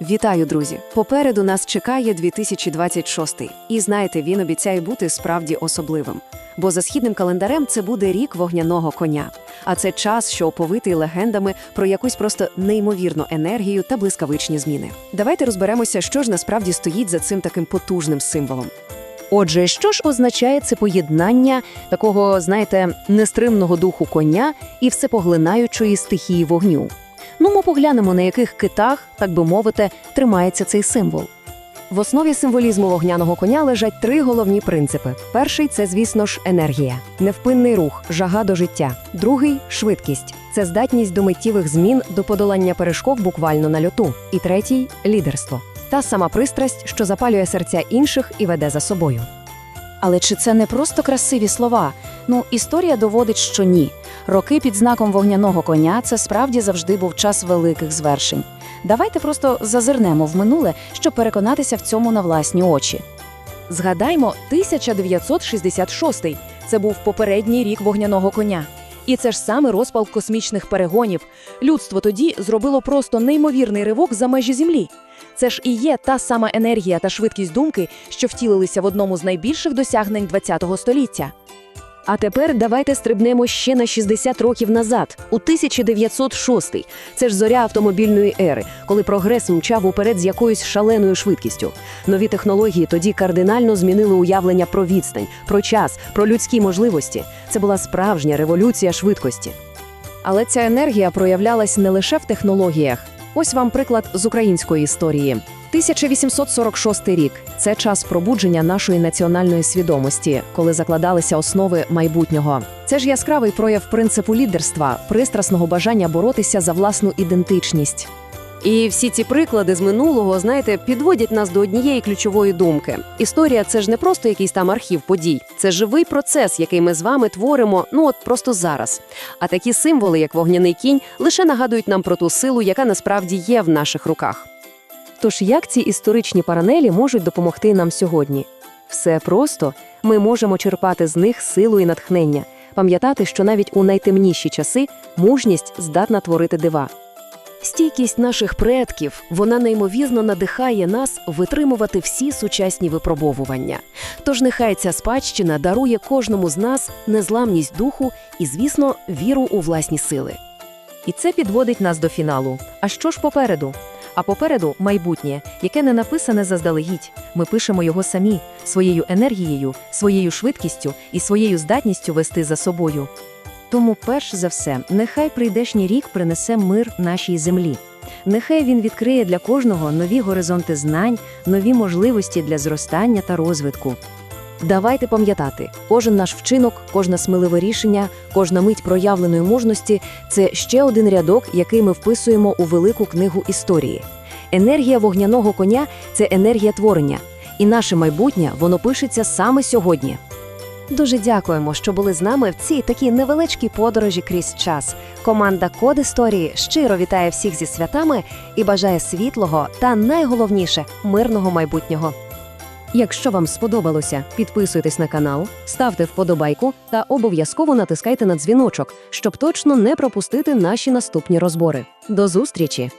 Вітаю, друзі! Попереду нас чекає 2026. І знаєте, він обіцяє бути справді особливим. Бо за східним календарем це буде рік вогняного коня. А це час, що оповитий легендами про якусь просто неймовірну енергію та блискавичні зміни. Давайте розберемося, що ж насправді стоїть за цим таким потужним символом. Отже, що ж означає це поєднання такого, знаєте, нестримного духу коня і всепоглинаючої стихії вогню? Ну, ми поглянемо, на яких китах, так би мовити, тримається цей символ. В основі символізму вогняного коня лежать три головні принципи. Перший це, звісно ж, енергія, невпинний рух, жага до життя. Другий швидкість це здатність до миттєвих змін, до подолання перешкод буквально на льоту. І третій лідерство та сама пристрасть, що запалює серця інших і веде за собою. Але чи це не просто красиві слова? Ну, історія доводить, що ні. Роки під знаком вогняного коня це справді завжди був час великих звершень. Давайте просто зазирнемо в минуле, щоб переконатися в цьому на власні очі. Згадаймо 1966. Це був попередній рік вогняного коня. І це ж саме розпал космічних перегонів. Людство тоді зробило просто неймовірний ривок за межі Землі. Це ж і є та сама енергія та швидкість думки, що втілилися в одному з найбільших досягнень ХХ століття. А тепер давайте стрибнемо ще на 60 років назад, у 1906. Це ж зоря автомобільної ери, коли прогрес мчав уперед з якоюсь шаленою швидкістю. Нові технології тоді кардинально змінили уявлення про відстань, про час, про людські можливості. Це була справжня революція швидкості. Але ця енергія проявлялась не лише в технологіях. Ось вам приклад з української історії. 1846 рік це час пробудження нашої національної свідомості, коли закладалися основи майбутнього. Це ж яскравий прояв принципу лідерства, пристрасного бажання боротися за власну ідентичність. І всі ці приклади з минулого, знаєте, підводять нас до однієї ключової думки. Історія це ж не просто якийсь там архів подій, це живий процес, який ми з вами творимо, ну от просто зараз. А такі символи, як вогняний кінь, лише нагадують нам про ту силу, яка насправді є в наших руках. Тож як ці історичні паралелі можуть допомогти нам сьогодні? Все просто ми можемо черпати з них силу і натхнення, пам'ятати, що навіть у найтемніші часи мужність здатна творити дива. Стійкість наших предків вона неймовірно надихає нас витримувати всі сучасні випробовування. Тож нехай ця спадщина дарує кожному з нас незламність духу і, звісно, віру у власні сили. І це підводить нас до фіналу. А що ж попереду? А попереду майбутнє, яке не написане заздалегідь. Ми пишемо його самі своєю енергією, своєю швидкістю і своєю здатністю вести за собою. Тому, перш за все, нехай прийдешній рік принесе мир нашій землі. Нехай він відкриє для кожного нові горизонти знань, нові можливості для зростання та розвитку. Давайте пам'ятати, кожен наш вчинок, кожне сміливе рішення, кожна мить проявленої мужності це ще один рядок, який ми вписуємо у велику книгу історії. Енергія вогняного коня це енергія творення, і наше майбутнє воно пишеться саме сьогодні. Дуже дякуємо, що були з нами в цій такій невеличкій подорожі крізь час. Команда Код Історії щиро вітає всіх зі святами і бажає світлого та найголовніше мирного майбутнього. Якщо вам сподобалося, підписуйтесь на канал, ставте вподобайку та обов'язково натискайте на дзвіночок, щоб точно не пропустити наші наступні розбори. До зустрічі!